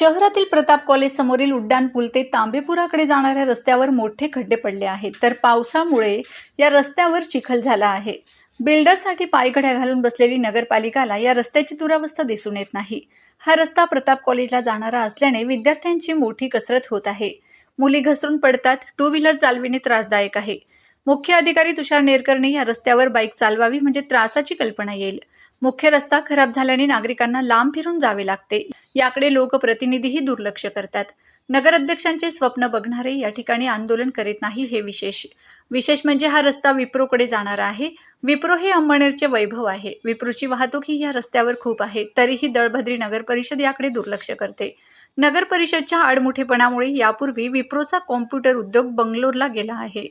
शहरातील प्रताप कॉलेज समोरील उड्डाण पूल ते तांबेपुराकडे जाणाऱ्या रस्त्यावर मोठे खड्डे पडले आहेत. तर पावसामुळे या रस्त्यावर चिखल झाला आहे. बिल्डरसाठी पायघड्या घालून बसलेली नगरपालिकाला या रस्त्याची दुरावस्था दिसून येत नाही. हा रस्ता प्रताप कॉलेजला जाणारा असल्याने विद्यार्थ्यांची मोठी कसरत होत आहे. मुली घसरून पडतात टू व्हीलर चालविणे त्रासदायक आहे. मुख्य अधिकारी तुषार नेरकरने या रस्त्यावर बाईक चालवावी म्हणजे त्रासाची कल्पना येईल. मुख्य रस्ता खराब झाल्याने नागरिकांना लांब फिरून जावे लागते. याकडे लोकप्रतिनिधीही दुर्लक्ष करतात. नगराध्यक्षांचे स्वप्न बघणारे या ठिकाणी आंदोलन करीत नाही हे विशेष. विशेष म्हणजे हा रस्ता विप्रोकडे जाणारा आहे. विप्रो हे अंमळनेरचे वैभव आहे. विप्रोची वाहतूक ही या रस्त्यावर खूप आहे. तरीही दळभद्री नगर परिषद याकडे दुर्लक्ष करते. नगर परिषदच्या आडमुठेपणामुळे यापूर्वी विप्रोचा कॉम्प्युटर उद्योग बंगलोरला गेला आहे.